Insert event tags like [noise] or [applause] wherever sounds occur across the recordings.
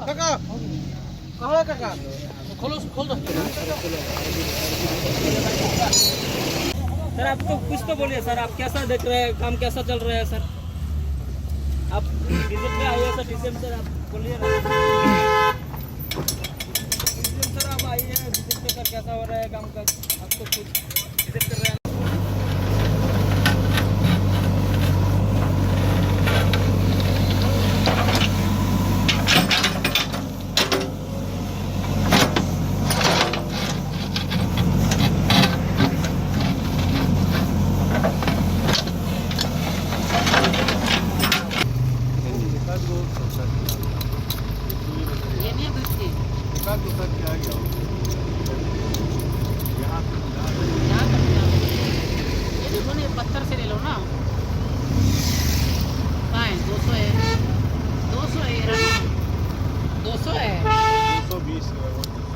दो सर, आप तो कुछ तो बोलिए, सर। आप कैसा देख रहे हैं? काम कैसा चल रहा है, सर? आप विज़िट पे आइए सर? डीसीएम सर आप बोलिए सर, आप आइए। विज़िट सर, कैसा हो रहा है काम का? आप तो विज़िट कर रहे हैं ये देखो ना ये पत्थर से ले लो ना है दो सौ है दो सौ है ये रहा दो सौ है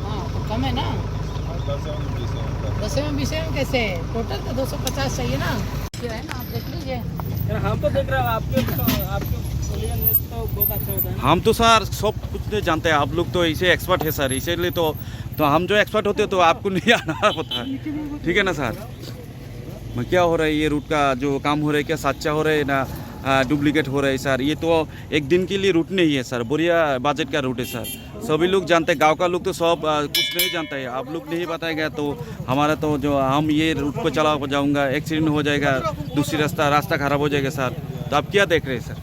हाँ तो कम है ना दस बीस में कैसे है टोटल तो दो सौ पचास चाहिए ना है ना आप देख लीजिए हम तो देख रहे हैं आपके तो आपके बोलिए तो बहुत अच्छा होता है ना हम तो सर सब कुछ नहीं जानते हैं। आप लोग तो इसे एक्सपर्ट है सर, इसीलिए तो तो हम जो एक्सपर्ट होते हैं तो आपको नहीं [laughs] आना पता है ठीक है ना सर? मैं क्या हो रहा है, ये रूट का जो काम हो रहा है, क्या सच्चा हो रहा है ना डुप्लीकेट हो रहा है सर? ये तो एक दिन के लिए रूट नहीं है सर, बढ़िया बजट का रूट है सर। सभी लोग जानते हैं, गाँव का लोग तो सब कुछ नहीं जानता है। आप लोग नहीं बताएगा तो हमारा तो जो, हम ये रूट पर चला जाऊँगा एक्सीडेंट हो जाएगा, दूसरी रास्ता रास्ता खराब हो जाएगा सर। तो आप क्या देख रहे हैं सर?